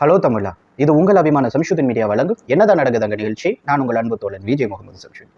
Hello தமிழா இது உங்கள் அபிமான சம்ஷுதன் மீடியா வழங்கும் என்னதான் நடக்குது அங்க நிகழ்ச்சி? நான் உங்கள் அன்பு தோழன் விஜய் முகமது சம்ஷுதன்.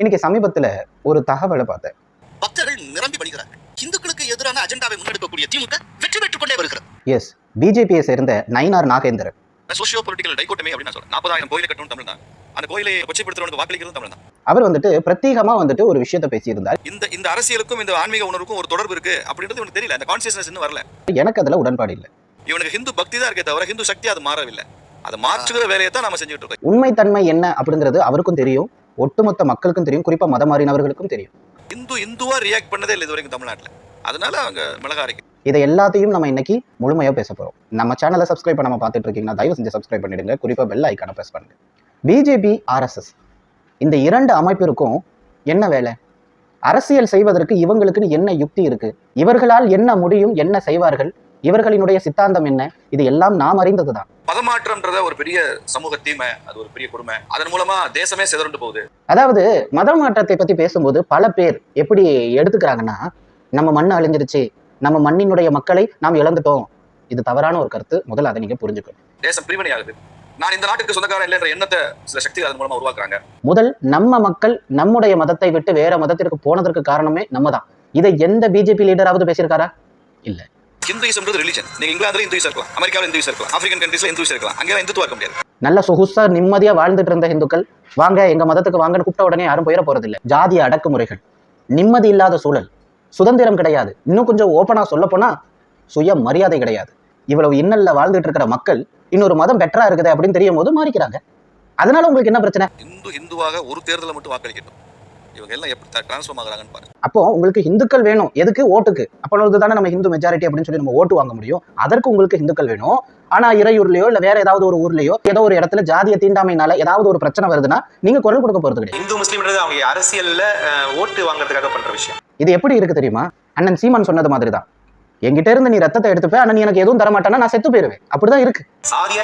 இன்னைக்கு சமீபத்தில் ஒரு தகவலை பார்த்தேன். பக்தர்கள் நிரம்பி வழிகிறார்கள் இந்துக்களுக்கு எதிரான அஜெண்டாவை முன்னெடுக்கக்கூடிய திமுக வெற்றி பெற்றுக் கொண்டே வருகிறது. எஸ் பிஜேபியை சேர்ந்த நயினார் நாகேந்திரன். சோசியோ பொலிட்டிக்கல் டைகோட்டமே அப்படின்னு நான் சொல்றேன். நாற்பதாயிரம் கோயிலை கட்டணும் தமிழ் தான் அந்த கோயிலை கொச்சைப்படுத்துறவனுக்கு வாக்களிக்கிறதும் தமிழ் தான் அவர் வந்துட்டு பிரத்யேகமாக வந்துட்டு ஒரு விஷயத்தை பேசியிருந்தார். இந்த இந்த அரசியலுக்கும் இந்த ஆன்மீக உணர்வுக்கும் ஒரு தொடர்பு இருக்கு அப்படின்றது இவனுக்கு தெரியல. அந்த கான்சியஸ்னஸ் இன்னும் வரல. எனக்கு அதில் உடன்பாடு இல்லை. இவனுக்கு ஹிந்து பக்தி தான் இருக்கே தவிர ஹிந்து சக்தி அது மாறவில்லை. அதை மாற்றுகிற வேலையை தான் நம்ம செஞ்சுட்டு இருக்கோம். உண்மைத்தன்மை என்ன அப்படிங்கிறது அவருக்கும் தெரியும். ஒட்டுமொத்த மக்களுக்கும் தெரியும். குறிப்பாக மதம் மாறினவர்களுக்கும் தெரியும். இந்து இந்துவா ரியாக்ட் பண்ணதே இல்லை இது வரைக்கும் தமிழ்நாட்டில். அதனால அவங்க மிளகா அரைக்கும் இதை எல்லாத்தையும் நம்ம இன்னைக்கு முழுமையாக பேச போகிறோம் நம்ம சேனலை சப்ஸ்கிரைப் பண்ணாம பார்த்துட்டு இருக்கீங்கன்னா தயவு செஞ்சு சப்ஸ்கிரைப் பண்ணிடுங்க. குறிப்பாக பெல் ஐக்கானை ப்ரெஸ் பண்ணுங்க. பிஜேபி ஆர்எஸ்எஸ் இந்த இரண்டு அமைப்பிற்கும் என்ன வேலை? அரசியல் செய்வதற்கு இவங்களுக்குன்னு என்ன யுக்தி இருக்கு? இவர்களால் என்ன முடியும்? என்ன செய்வார்கள்? இவர்களினுடைய சித்தாந்தம் என்ன? இது எல்லாம் நாம் அறிந்ததுதான். மதமாற்றம்ன்றத ஒரு பெரிய சமூக தீமை அது ஒரு பெரிய கொடுமை. அதன் மூலமா தேசமே சிதறண்டு போகுது. அதாவது மத மாற்றத்தை பத்தி பேசும்போது பல பேர் எப்படி எடுத்துக்கிறாங்கன்னா நம்ம மண் அழிஞ்சிருச்சு நம்ம மண்ணினுடைய மக்களை நாம் இழந்துட்டோம். இது தவறான ஒரு கருத்து. முதல்ல அதை நீங்க புரிஞ்சுக்கணும். தேசம் பிரிவினை ஆகுது நான் இந்த நாட்டுக்கு சொந்தக்காரன் இல்லைன்ற எண்ணத்தை சில சக்திகள் அதன் மூலமா உருவாக்குறாங்க. முதல் நம்ம மக்கள் நம்முடைய மதத்தை விட்டு வேற மதத்திற்கு போனதற்கு காரணமே நம்ம தான் இதை எந்த பிஜேபி லீடராவது பேசியிருக்காரா? இல்ல. இந்துயிசம்ன்றது ரிலிஜன் நீங்க இங்கிலாந்துல இந்துயிஸ் இருக்கலாம் அமெரிக்காவில் இந்துயிஸ் இருக்கலாம் ஆப்பிரிக்கன் கண்ட்ரீஸ்ல இந்துயிஸ் இருக்கலாம். அங்கே இந்துத்துவா இருக்க முடியாது. நல்ல சொகுசா நிம்மதியா வாழ்ந்துட்டு இருந்த இந்துக்கள் வாங்க எங்க மதத்துக்கு வாங்கன்னு கூப்பிட்ட உடனே யாரும் போயிட போறது இல்ல ஜாதிய அடக்குமுறைகள் நிம்மதி இல்லாத சூழல் சுதந்திரம் கிடையாது. இன்னும் கொஞ்சம் ஓப்பனா சொல்ல போனா சுய மரியாதை கிடையாது. இவ்வளவு இன்னல்ல வாழ்ந்துட்டு இருக்கிற மக்கள் இன்னொரு மதம் பெட்டரா இருக்குது அப்படின்னு தெரியும் போது மாறிக்கிறாங்க. அதனால உங்களுக்கு என்ன பிரச்சனை? இந்து இந்துவாக ஒரு தேர்தலை மட்டும் வாக்களிக்கட்டும். இவங்க எல்லாம் எப்படி டிரான்ஸ்ஃபார்ம் ஆகுறாங்கன்னு பாருங்க. அப்போ உங்களுக்கு இந்துக்கள் வேணும். எதுக்கு? ஓட்டுக்கு. அப்பொழுது தானே நம்ம ஹிந்து மெஜாரிட்டி அப்படின்னு சொல்லி நம்ம ஓட்டு வாங்க முடியும். அதற்கு உங்களுக்கு இந்துக்கள் வேணும். ஆனா இறையூர்லயோ இல்ல வேற ஏதாவது ஒரு ஊர்லயோ ஏதோ ஒரு இடத்துல ஜாதிய தீண்டாமைனால ஏதாவது ஒரு பிரச்சனை வருதுன்னா நீங்க குரல் கொடுக்க போறது கிடையாது. இந்து முஸ்லீம்ன்றது அவங்க அரசியல்ல ஓட்டு வாங்குறதுக்காக பண்ற விஷயம். இது எப்படி இருக்கு தெரியுமா? அண்ணன் சீமான் சொன்னது மாதிரி தான் என்கிட்ட இருந்து நீ ரத்தத்தை எடுத்துப்ப ஆனா நீ எனக்கு எதுவும் தர மாட்டானா நான் செத்து போயிருவேன். அப்படிதான் இருக்கு. சாதிய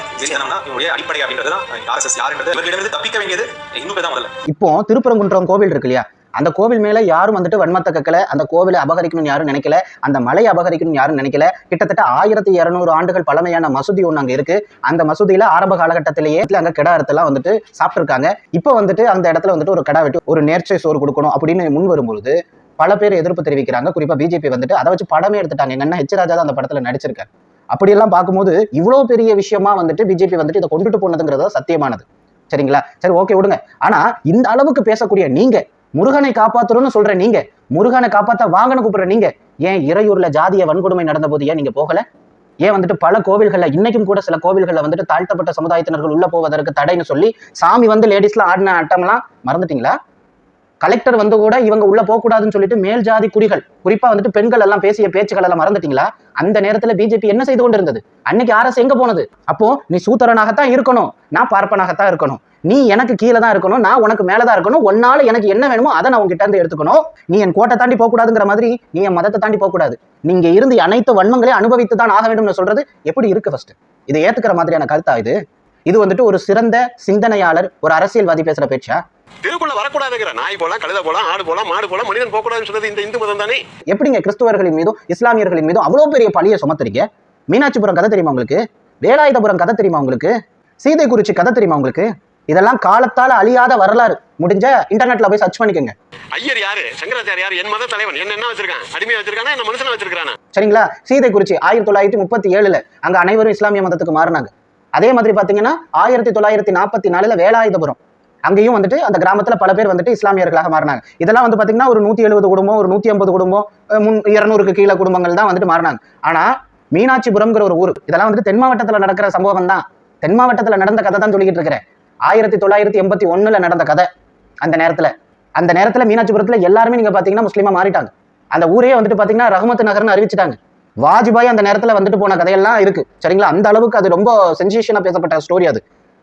அடிப்படை அப்படின்றது தான் ஆர்எஸ்எஸ் யாருன்றது? இவர்களிடமிருந்து தப்பிக்க வேண்டியது இந்துக்கள் தான் முதல்ல. இப்போ திருப்பரங்குன்றம் கோவில் இருக்கு இல்லையா? அந்த கோவில் மேல யாரும் வந்துட்டு வன்மத்தை கக்கல அந்த கோவிலை அபகரிக்கணும்னு யாரும் நினைக்கல அந்த மலையை அபகரிக்கணும்னு யாரும் நினைக்கல. கிட்டத்தட்ட ஆயிரத்தி இருநூறு ஆண்டுகள் பழமையான மசூதி ஒண்ணு அங்க இருக்கு. அந்த மசூதியில ஆரம்ப காலகட்டத்திலேயே அங்க கிடா அறுத்தெல்லாம் வந்துட்டு சாப்பிட்டுருக்காங்க. இப்போ வந்துட்டு அந்த இடத்துல வந்துட்டு ஒரு கடா வெட்டி ஒரு நேர்ச்சை சோறு கொடுக்கணும் அப்படின்னு முன் வரும்பொழுது பல பேர் எதிர்ப்பு தெரிவிக்கிறாங்க. குறிப்பா பிஜேபி வந்துட்டு அதை வச்சு படமே எடுத்துட்டாங்க. எங்கன்னா ஹெச் ராஜா தான் அந்த படத்துல நடிச்சிருக்காரு. அப்படியெல்லாம் பார்க்கும்போது இவ்வளோ பெரிய விஷயமா வந்துட்டு பிஜேபி வந்துட்டு இதை கொண்டுட்டு போனதுங்கிறது சத்தியமானது. சரிங்களா? சரி ஓகே விடுங்க. ஆனா இந்த அளவுக்கு பேசக்கூடிய நீங்க முருகனை காப்பாத்துறோம்னு சொல்ற நீங்க முருகனை காப்பாத்த வாங்கன்னு கூப்பிடுற நீங்க ஏன் இறையூர்ல ஜாதிய வன்கொடுமை நடந்த போது ஏன் நீங்க போகல? ஏன் வந்துட்டு பல கோவில்கள்ல இன்னைக்கும் கூட சில கோவில்கள்ல வந்துட்டு தாழ்த்தப்பட்ட சமுதாயத்தினர்கள் உள்ள போவதற்கு தடைன்னு சொல்லி சாமி வந்து லேடிஸ்லாம் ஆடின ஆட்டம்லாம் மறந்துட்டீங்களா? கலெக்டர் வந்து கூட இவங்க உள்ள போக கூடாதுன்னு சொல்லிட்டு மேல் ஜாதி குடிகள் குறிப்பா வந்துட்டு பெண்கள் எல்லாம் பேசிய பேச்சுக்கள் எல்லாம் மறந்துட்டீங்களா? அந்த நேரத்துல பிஜேபி என்ன செய்து கொண்டு இருந்தது அன்னைக்கு அரசு எங்க போனது? அப்போ நீ சூத்திரனாகத்தான் இருக்கணும் நான் பார்ப்பனாகத்தான் இருக்கணும். நீ எனக்கு கீழே தான் இருக்கணும் நான் உனக்கு மேலே தான் இருக்கணும் ஒன்னால எனக்கு என்ன வேணுமோ அதை நான் உங்ககிட்ட இருந்து எடுத்துக்கணும். நீ என் கோட்டை தாண்டி போகக்கூடாதுங்கிற மாதிரி நீ என் மதத்தை தாண்டி போகக்கூடாது. நீங்க இருந்து அனைத்து வன்மங்களையும் அனுபவித்து தான் ஆக வேண்டும்னு சொல்றது எப்படி இருக்கு ஃபர்ஸ்ட் இதை ஏத்துக்கிற மாதிரியான கருத்தா இது? இது வந்துட்டு ஒரு சிறந்த சிந்தனையாளர் ஒரு அரசியல்வாதி பேசுற பேச்சா? தெருக்குள்ள வரக்கூடாதுங்கிற நாய் போலாம் கழுத போலாம் ஆடு போலாம் மாடு போலாம் மனிதன் போகக்கூடாதுன்னு சொல்றது இந்த இந்து மதம் தானே? எப்படிங்க கிறிஸ்துவர்களின் மீதும் இஸ்லாமியர்களின் மீதும் அவ்வளோ பெரிய பழியை சுமத்துறீங்க? மீனாட்சிபுரம் கதை தெரியுமா உங்களுக்கு? வேலாயுதபுரம் கதை தெரியுமா உங்களுக்கு? சீதை குறிச்சி கதை தெரியுமா உங்களுக்கு? இதெல்லாம் காலத்தால அழியாத வரலாறு. முடிஞ்ச இன்டர்நெட்ல போய் சர்ச் பண்ணிக்கோங்க. ஐயர் யாரு? சங்கராச்சார் யாரு? என் மத தலைவன் என்ன என்ன வச்சிருக்கான்? அடிமையா வச்சிருக்கானா? என்ன மனுஷனா வச்சிருக்கானா? சரிங்களா? சீதை குறிச்சி ஆயிரத்தி தொள்ளாயிரத்தி முப்பத்தி ஏழுல அங்க அனைவரும் இஸ்லாமிய மதத்துக்கு மாறினாங்க. அதே மாதிரி பார்த்தீங்கன்னா ஆயிரத்தி தொள்ளாயிரத்தி நாற்பத்தி நாலுல வேலாயுதபுரம். அங்கேயும் வந்துட்டு அந்த கிராமத்தில் பல பேர் வந்துட்டு இஸ்லாமியர்களாக மாறினாங்க. இதெல்லாம் வந்து பார்த்தீங்கன்னா ஒரு நூற்றி எழுபது குடும்பம் ஒரு நூற்றி ஐம்பது குடும்பம் முன் இரநூறுக்கு கீழே குடும்பங்கள் தான் வந்துட்டு மாறினாங்க. ஆனால் மீனாட்சிபுரம்ங்கிற ஒரு ஊர் இதெல்லாம் வந்துட்டு தென் மாவட்டத்தில் நடக்கிற சம்பவம் தான். தென் மாவட்டத்தில் நடந்த கதை தான் சொல்லிக்கிட்டு இருக்கிறேன். ஆயிரத்தி தொள்ளாயிரத்தி எண்பத்தி ஒன்றில் நடந்த கதை அந்த நேரத்தில். அந்த நேரத்தில் மீனாட்சிபுரத்தில் எல்லாருமே நீங்கள் பார்த்தீங்கன்னா முஸ்லீமாக மாறிட்டாங்க. அந்த ஊரே வந்துட்டு பார்த்தீங்கன்னா ரஹமத் நகர்னு அறிவிச்சிட்டாங்க. வாஜ்பாய் அந்த நேரத்துல வந்துட்டு போன கதையெல்லாம் இருக்கு. சரிங்களா? அந்த அளவுக்கு அது ரொம்ப சென்சேஷனா பேசப்பட்ட ஸ்டோரி அது.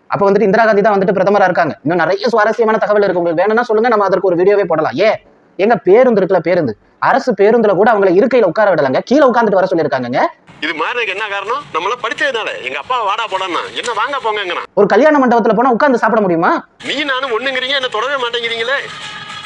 அப்ப வந்துட்டு இந்திரா காந்தி தான் வந்துட்டு பிரதமரா இருக்காங்க. இன்னும் நிறைய சுவாரஸ்யமான தகவல் இருக்கு. உங்களுக்கு வேணும்னா சொல்லுங்க. நம்ம அதற்கு ஒரு வீடியோவே போடலாம். ஏ எங்க பேருந்து இருக்குல்ல பேருந்து. அரசு பேருந்துல கூட அவங்களை இருக்கையில உட்கார விடலங்க. கீழே உட்காந்துட்டு வர சொல்லியிருக்காங்க இது மாறினதுக்கு என்ன காரணம்? நம்மள படிச்சதுனால. எங்க அப்பா வாடா போடான்னா. என்ன வாங்க போங்கங்கிறான் ஒரு கல்யாண மண்டபத்துல போனா உட்கார்ந்து சாப்பிட முடியுமா? நீ நானும் ஒண்ணுங்கிறீங்க என்ன தொடவே மாட்டேங்கிறீங்களே?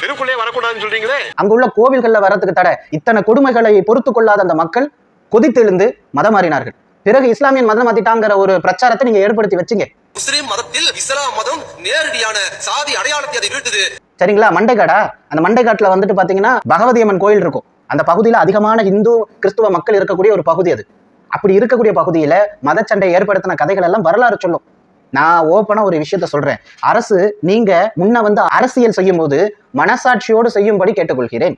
தெருக்குள்ளே வரக்கூடாதுன்னு சொல்றீங்களே? அங்க உள்ள கோவில்கள்ல வரதுக்கு தடை. இத்தனை கொடுமைகளை பொறுத்து கொள்ளாத அந்த மக்கள் கொதித்தெழுந்து மதம் மாறினார்கள் பிறகு இஸ்லாமியன் மதம் மாத்திட்டாங்கிற ஒரு பிரச்சாரத்தை நீங்க ஏற்படுத்தி வச்சீங்க. முஸ்லிம் மதத்தில் இஸ்லாம் மதம் நேரடியான சாதி அடையாளத்தை அதை வீழ்த்துது. சரிங்களா? மண்டைக்காடா அந்த மண்டைக்காட்டுல வந்துட்டு பாத்தீங்கன்னா பகவதி அம்மன் கோயில் இருக்கும். அந்த பகுதியில அதிகமான இந்து கிறிஸ்துவ மக்கள் இருக்கக்கூடிய ஒரு பகுதி அது. அப்படி இருக்கக்கூடிய பகுதியில மதச்சண்டை ஏற்படுத்தின கதைகள் எல்லாம் வரலாறு சொல்லும். நான் ஓப்பனா ஒரு விஷயத்த சொல்றேன். அரசு நீங்க முன்ன வந்து அரசியல் செய்யும் போது மனசாட்சியோடு செய்யும்படி கேட்டுக்கொள்கிறேன்.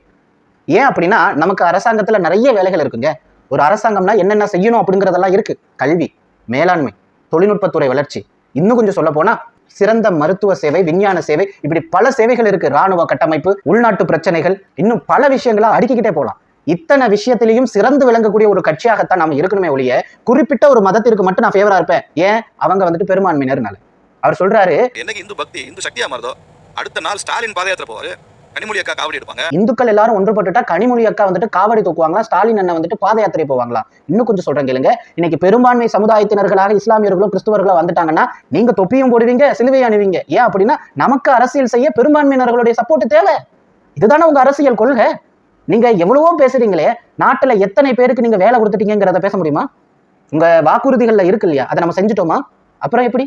ஏன் அப்படின்னா நமக்கு அரசாங்கத்துல நிறைய வேலைகள் இருக்குங்க. ஒரு அரசாங்கம்னா என்னென்ன செய்யணும் அப்படிங்கறதெல்லாம் இருக்கு. கல்வி மேலாண்மை தொழில்நுட்பத்துறை வளர்ச்சி. இன்னும் கொஞ்சம் சொல்ல போனா சிறந்த மருத்துவ சேவை விஞ்ஞான சேவை இப்படி பல சேவைகள் இருக்கு. ராணுவ கட்டமைப்பு உள்நாட்டு பிரச்சனைகள் இன்னும் பல விஷயங்களா அடுக்கிக்கிட்டே போகலாம் இத்தனை விஷயத்திலையும் சிறந்து விளங்கக்கூடிய ஒரு கட்சியாகத்தான் நாம இருக்கணுமே ஒழிய குறிப்பிட்ட ஒரு மதத்திற்கு மட்டும் நான் ஃபேவரா இருப்பேன். ஏன்? அவங்க வந்துட்டு பெரும்பான்மையினர்னால. அவர் சொல்றாரு என்னைக்கு இந்து பக்தி இந்து சக்தியா மாறுதோ அடுத்த நாள் ஸ்டாலின் பாதயாத்திரை போவாரு. கனிமொழி அக்கா காவடி எடுப்பாங்க. இந்துக்கள் எல்லாரும் ஒன்றுபட்டுட்டா கனிமொழி அக்கா வந்துட்டு காவடி தூக்குவாங்களா? ஸ்டாலின் அண்ணன் வந்துட்டு பாத யாத்திரை போவாங்களா? இன்னும் கொஞ்சம் சொல்றேன் கேளுங்க. இன்னைக்கு பெரும்பான்மை சமுதாயத்தினர்களாக இஸ்லாமியர்களும் கிறிஸ்துவர்களும் வந்துட்டாங்கன்னா நீங்க தொப்பியும் போடுவீங்க சிலுவை அணிவீங்க. ஏன் அப்படின்னா நமக்கு அரசியல் செய்ய பெரும்பான்மையினர்களுடைய சப்போர்ட் தேவை. இதுதானே உங்க அரசியல் கொள்கை. நீங்க எவ்வளவோ பேசுறீங்களே நாட்டுல எத்தனை பேருக்கு நீங்க வேலை கொடுத்துட்டீங்கிறத பேச முடியுமா? உங்க வாக்குறுதிகள்ல இருக்கு இல்லையா? அதை நம்ம செஞ்சுட்டோமா? அப்புறம் எப்படி?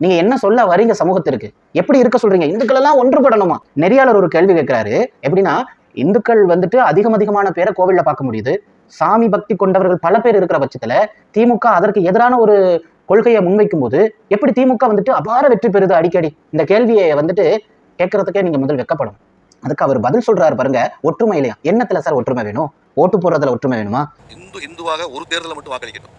நீங்க என்ன சொல்ல வரீங்க சமூகத்திற்கு? எப்படி இருக்க சொல்றீங்க? இந்துக்கள் எல்லாம் ஒன்றுபடணுமா? நெறியாளர் ஒரு கேள்வி கேட்கிறாரு. எப்படின்னா இந்துக்கள் வந்துட்டு அதிகம் அதிகமான பேரை கோவில்ல பார்க்க முடியுது. சாமி பக்தி கொண்டவர்கள் பல பேர் இருக்கிற பட்சத்துல திமுக அதற்கு எதிரான ஒரு கொள்கையை முன்வைக்கும் போது எப்படி திமுக வந்துட்டு அபார வெற்றி பெறுது அடிக்கடி? இந்த கேள்வியை வந்துட்டு கேட்கறதுக்கே நீங்க முதல் வெக்கப்படும். அதுக்கு அவர் பதில் சொல்றாரு பாருங்க ஒற்றுமை இல்லையா? என்னத்துல சார் ஒற்றுமை வேணும்? ஓட்டு போடுறதுல ஒற்றுமை வேணுமா? இந்து இந்துவாக ஒரு தேர்தலை மட்டும் வாக்களிக்கணும்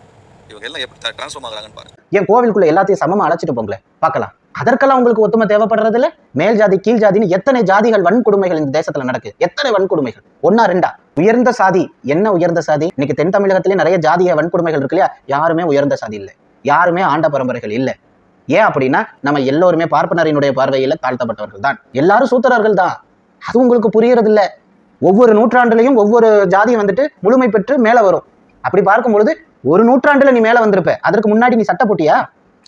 இவங்க எல்லாம் எப்படி டிரான்ஸ்ஃபார்ம் ஆகுறாங்கன்னு பாருங்க. என் கோவிலுக்குள்ள எல்லாத்தையும் சமமா அழைச்சிட்டு போங்களேன் பார்க்கலாம். அதற்கெல்லாம் உங்களுக்கு ஒத்துமை தேவைப்படுறதுல மேல் ஜாதி கீழ் ஜாதின்னு எத்தனை ஜாதிகள் வன்கொடுமைகள் இந்த தேசத்துல நடக்கு? எத்தனை வன்கொடுமைகள்? ஒன்னா ரெண்டா? உயர்ந்த சாதி. என்ன உயர்ந்த சாதி? இன்னைக்கு தென் தமிழகத்திலே நிறைய ஜாதிய வன்கொடுமைகள் இருக்கு இல்லையா? யாருமே உயர்ந்த சாதி இல்லை. யாருமே ஆண்ட பரம்பரைகள் இல்லை. ஏன் அப்படின்னா நம்ம எல்லோருமே பார்ப்பனரினுடைய பார்வையில தாழ்த்தப்பட்டவர்கள் தான். எல்லாரும் சூத்திரர்கள் தான். அது உங்களுக்கு புரியறது இல்ல ஒவ்வொரு நூற்றாண்டுலையும் ஒவ்வொரு ஜாதியும் வந்துட்டு முழுமை பெற்று மேல வரும். அப்படி பார்க்கும் பொழுது ஒரு நூற்றாண்டுல நீ மேலே வந்திருப்ப. அதற்கு முன்னாடி நீ சட்டை போட்டியா?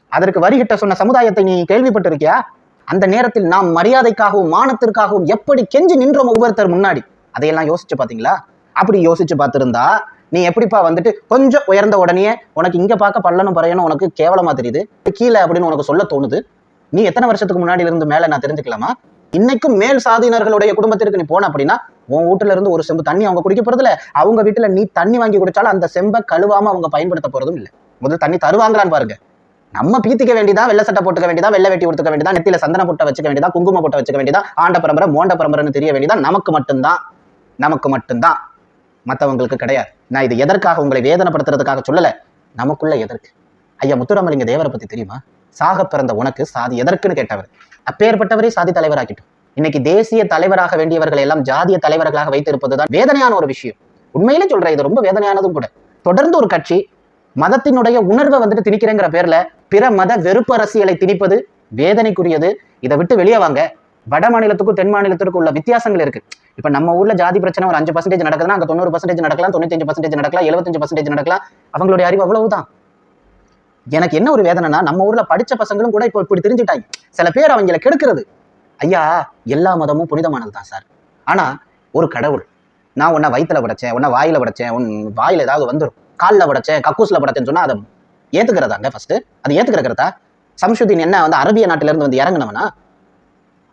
அதற்கு வரிகிட்ட சொன்ன சமுதாயத்தை நீ கேள்விப்பட்டிருக்கியா? அந்த நேரத்தில் நாம் மரியாதைக்காகவும் மானத்திற்காகவும் எப்படி கெஞ்சி நின்றோம் ஒவ்வொருத்தர் முன்னாடி. அதையெல்லாம் யோசிச்சு பாத்தீங்களா? அப்படி யோசிச்சு பார்த்திருந்தா நீ எப்படிப்பா வந்துட்டு கொஞ்சம் உயர்ந்த உடனே உனக்கு இங்க பார்க்க பல்லனும் பறையணும் உனக்கு கேவலமா தெரியுது? கீழே அப்படின்னு உனக்கு சொல்ல தோணுது? நீ எத்தனை வருஷத்துக்கு முன்னாடி இருந்து மேல நான் தெரிஞ்சுக்கலாமா? இன்னைக்கும் மேல் சாதியினர்களுடைய குடும்பத்திற்கு நீ போன அப்படின்னா உன் வீட்டுல இருந்து ஒரு செம்பு தண்ணி அவங்க குடிக்க போறதில்ல. அவங்க வீட்டுல நீ தண்ணி வாங்கி குடிச்சாலும் அந்த செம்பை கழுவாம அவங்க பயன்படுத்த போறதும் இல்லை. முதல் தண்ணி தருவாங்களான்னு பாருங்க. நம்ம பீத்திக்க வேண்டியதா வெள்ளை சட்டை போட்டுக்க வேண்டியதா வெள்ளை வெட்டி கொடுத்துக்க வேண்டியதா நெத்தியில சந்தன பொட்டை வச்சுக்க வேண்டியதா குங்கும போட்ட வச்சுக்க வேண்டியதா ஆண்ட பரம்பரை மோண்ட பரம்பரைன்னு தெரிய வேண்டியதா நமக்கு மட்டும்தான். நமக்கு மட்டும்தான். மற்றவங்களுக்கு கிடையாது. நான் இது எதற்காக உங்களை வேதனைப்படுத்துறதுக்காக சொல்லல? நமக்குள்ள எதற்கு? ஐயா முத்துராமலிங்க தேவரை பத்தி தெரியுமா? சாக பிறந்த உனக்கு சாதி எதற்குன்னு கேட்டவர். அப்பேற்பட்டவரே சாதி தலைவராக்கிட்டோம். இன்னைக்கு தேசிய தலைவராக வேண்டியவர்களை எல்லாம் ஜாதிய தலைவர்களாக வைத்திருப்பதுதான் வேதனையான ஒரு விஷயம். உண்மையிலே சொல்றேன் இது ரொம்ப வேதனையானதும் கூட. தொடர்ந்து ஒரு கட்சி மதத்தினுடைய உணர்வை வந்துட்டு திணிக்கிறேங்கிற பேர்ல பிற மத வெறுப்பு அரசியலை திணிப்பது வேதனைக்குரியது. இதை விட்டு வெளியே வாங்க. வட மாநிலத்துக்கும் தென் மாநிலத்திற்கும் உள்ள வித்தியாசங்கள் இருக்கு. இப்ப நம்ம ஊர்ல ஜாதி பிரச்சனை ஒரு அஞ்சு பர்சன்டேஜ் நடக்குதுன்னா அங்க தொண்ணூறு பர்சன்டேஜ் நடக்கலாம் தொண்ணூத்தஞ்சு பர்சன்டேஜ் நடக்கலாம் எழுபத்தஞ்சு பர்சன்டேஜ் நடக்கலாம். அவங்களுடைய அறிவு அவ்வளவுதான். எனக்கு என்ன ஒரு வேதனைனா நம்ம ஊர்ல படிச்ச பசங்களும் கூட இப்போ இப்படி தெரிஞ்சுட்டாங்க சில பேர் அவங்கள கெடுக்கிறது. ஐயா எல்லா மதமும் புனிதமானது தான் சார். ஆனா ஒரு கடவுள் நான் உன்னை வயித்துல படைச்சேன் உன்னை வாயில படைச்சேன் உன் வாயில ஏதாவது வந்துடும் காலில் படைச்சேன் கக்கூஸ்ல படைச்சேன்னு சொன்னா அதை ஏத்துக்கிறதாங்க ஃபர்ஸ்ட் அது ஏத்துக்கிறதா சம்ஷுதீன் என்ன வந்து அரபிய நாட்டில இருந்து வந்து இறங்குனவனா?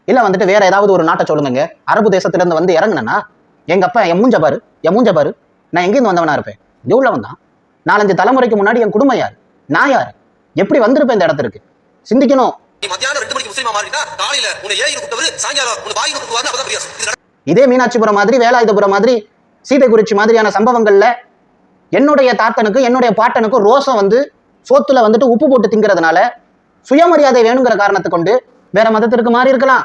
இல்ல வந்துட்டு வேற ஏதாவது ஒரு நாட்டை சொல்லுங்க அரபு தேசத்துல இருந்து வந்து இறங்குனனா? எங்கள் அப்பா என் மூஞ்ச பாரு என் மூஞ்ச பாரு. நான் எங்கேருந்து வந்தவனா இருப்பேன்? எவ்வளவு வந்தான்? நாலஞ்சு தலைமுறைக்கு முன்னாடி என் குடும்பம் யாரு? நான் யாரு? எப்படி வந்திருப்பேன் இந்த இடத்திற்கு? சிந்திக்கணும். இதே மீனாட்சிபுரம் மாதிரி வேலாயுதபுரம் மாதிரி சீதைக்குறிச்சி மாதிரியான சம்பவங்கள்ல என்னுடைய தாத்தனுக்கும் என்னுடைய பாட்டனுக்கும் ரோசம் வந்து சோத்துல வந்துட்டு உப்பு போட்டு திங்கிறதுனால சுயமரியாதை வேணுங்கிற காரணத்தை கொண்டு வேற மதத்திற்கு மாறி இருக்கலாம்.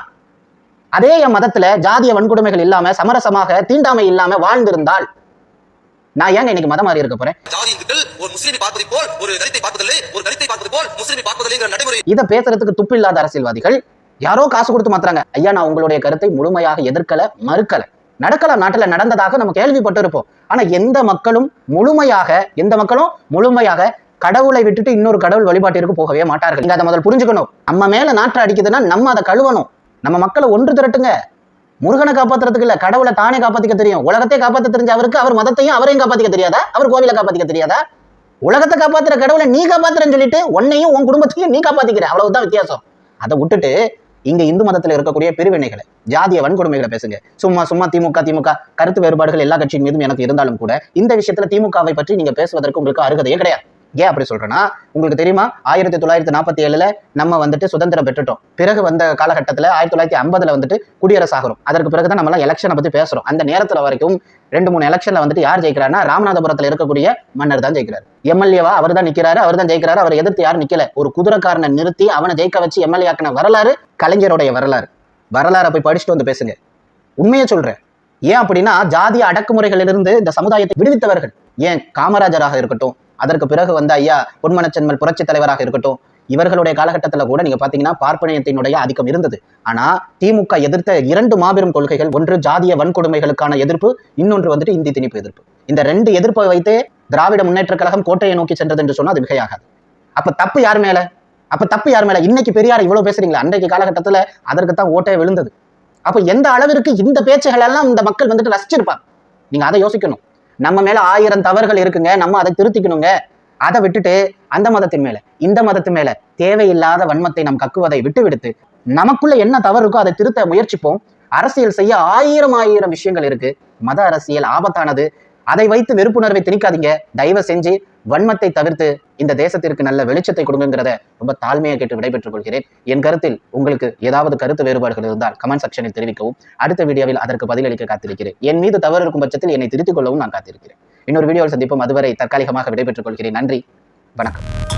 அதே என் மதத்துல ஜாதிய வன்கொடுமைகள் இல்லாம சமரசமாக தீண்டாமை இல்லாம வாழ்ந்திருந்தால் நான் ஏங்க இன்னைக்கு மதம் மாறி இருக்க போறேன்? ஜாதி இந்துக்கள் ஒரு முஸ்லீமை பார்ப்பதை போல் ஒரு தலித்தை பார்ப்பதில்லை ஒரு தலித்தை பார்ப்பது போல் முஸ்லீமை பார்ப்பதில்லைங்கிற நடைமுறை. இதை பேசுறதுக்கு துப்பு இல்லாத அரசியல்வாதிகள் யாரோ காசு கொடுத்து மாத்துறாங்க. ஐயா நான் உங்களுடைய கருத்தை முழுமையாக எதிர்க்கல மறுக்கல. நடக்கலாம் நாட்டுல நடந்ததாக நம்ம கேள்விப்பட்டிருப்போம். ஆனா எந்த மக்களும் முழுமையாக எந்த மக்களும் முழுமையாக கடவுளை விட்டுட்டு இன்னொரு கடவுள் வழிபாட்டிற்கு போகவே மாட்டார்கள். நீங்க அதை முதல் புரிஞ்சுக்கணும். நம்ம மேல நாற்று அடிக்குதுன்னா நம்ம அதை கழுவணும். நம்ம மக்களை ஒன்று திரட்டுங்க. முருகனை காப்பாத்துறதுக்கு இல்ல கடவுளை தானே காப்பாத்திக்க தெரியும். உலகத்தை காப்பாத்த தெரிஞ்ச அவருக்கு அவர் மதத்தையும் அவரையும் காப்பாத்திக்க தெரியாதா? அவர் கோவிலை காப்பாத்திக்க தெரியாதா? உலகத்தை காப்பாத்துற கடவுளை நீ காப்பாத்துறேன்னு சொல்லிட்டு உன்னையும் உன் குடும்பத்தையும் நீ காப்பாத்திக்கிற. அவ்வளவுதான் வித்தியாசம். அதை விட்டுட்டு இங்க இந்து மதத்துல இருக்கக்கூடிய பிரிவினைகளை ஜாதிய வன்கொடுமைகளை பேசுங்க. சும்மா சும்மா திமுக திமுக கருத்து வேறுபாடுகள் எல்லா கட்சியின் மீதும் எனக்கு இருந்தாலும் கூட இந்த விஷயத்துல திமுகவை பற்றி நீங்க பேசுவதற்கு உங்களுக்கு அருகதையே கிடையாது. ஏன் அப்படி சொல்றேன்னா உங்களுக்கு தெரியுமா? ஆயிரத்தி தொள்ளாயிரத்தி நாற்பத்தி ஏழுல நம்ம வந்துட்டு சுதந்திரம் பெற்றுட்டோம். பிறகு வந்த காலகட்டத்துல ஆயிரத்தி தொள்ளாயிரத்தி ஐம்பதுல வந்துட்டு குடியரசு ஆகிறோம் அதற்கு பிறகு தான் நம்ம எலெக்ஷனை பத்தி பேசுறோம். அந்த நேரத்துல வரைக்கும் ரெண்டு மூணு எலெக்ஷனில் வந்துட்டு யார் ஜெயிக்கிறாருன்னா ராமநாதபுரத்துல இருக்கக்கூடிய மன்னர் தான் ஜெயிக்கிறார். எம்எல்ஏவா அவர் தான் நிக்கிறாரு அவர் தான் ஜெயிக்கிறாரு அவர் எதிர்த்து யாரும் நிக்கல. ஒரு குதிரைக்காரனை நிறுத்தி அவனை ஜெயிக்க வச்சு எம்எல்ஏ ஆக்கின வரலாறு கலைஞருடைய வரலாறு. வரலாறை போய் படிச்சுட்டு வந்து பேசுங்க. உண்மையை சொல்றேன். ஏன் அப்படின்னா ஜாதிய அடக்குமுறைகளிலிருந்து இந்த சமுதாயத்தை விடுவித்தவர்கள். ஏன்? காமராஜராக இருக்கட்டும் அதற்கு பிறகு வந்த ஐயா பொன்மனச்சென்மல் புரட்சி தலைவராக இருக்கட்டும் இவர்களுடைய காலகட்டத்தில் கூட நீங்க பாத்தீங்கன்னா பார்ப்பனியத்தினுடைய ஆதிக்கம் இருந்தது. ஆனா திமுக எதிர்த்த இரண்டு மாபெரும் கொள்கைகள் ஒன்று ஜாதிய வன்கொடுமைகளுக்கான எதிர்ப்பு இன்னொன்று வந்துட்டு இந்தி திணிப்பு எதிர்ப்பு. இந்த ரெண்டு எதிர்ப்பை வைத்தே திராவிட முன்னேற்ற கழகம் கோட்டையை நோக்கி சென்றது என்று சொன்னா அது மிகையாகாது. அப்ப தப்பு யார் மேல? அப்ப தப்பு யார் மேல? இன்னைக்கு பெரியார் இவ்வளவு பேசுறீங்களா அன்றைக்கு காலகட்டத்துல அதற்கு தான் ஓட்டே விழுந்தது. அப்ப எந்த அளவிற்கு இந்த பேச்சுகளெல்லாம் இந்த மக்கள் வந்துட்டு ரசிச்சிருப்பாங்க? நீங்க அதை யோசிக்கணும். நம்ம மேல ஆயிரம் தவறுகள் இருக்குங்க நம்ம அதை திருத்திக்கணுங்க. அதை விட்டுட்டு அந்த மதத்தின் மேல இந்த மதத்து மேல தேவையில்லாத வன்மத்தை நாம் கக்குவதை விட்டு விடுத்து நமக்குள்ள என்ன தவறு இருக்கோ அதை திருத்த முயற்சிப்போம். அரசியல் செய்ய ஆயிரம் ஆயிரம் விஷயங்கள் இருக்கு. மத அரசியல் ஆபத்தானது. அதை வைத்து வெறுப்புணர்வை திணிக்காதீங்க. தயவு செஞ்சு வன்மத்தை தவிர்த்து இந்த தேசத்திற்கு நல்ல வெளிச்சத்தை கொடுங்கிறத ரொம்ப தாழ்மையை கேட்டு விடைபெற்றுக் கொள்கிறேன். என் கருத்தில் உங்களுக்கு ஏதாவது கருத்து வேறுபாடுகள் இருந்தால் கமெண்ட் செக்ஷனில் தெரிவிக்கவும். அடுத்த வீடியோவில் அதற்கு பதிலளிக்க காத்திருக்கிறேன். என் மீது தவறு இருக்கும் பட்சத்தில் என்னை திருத்திக் கொள்ளவும் நான் காத்திருக்கிறேன். இன்னொரு வீடியோவில் சந்திப்போம். அதுவரை தற்காலிகமாக விடைபெற்றுக் கொள்கிறேன். நன்றி. வணக்கம்.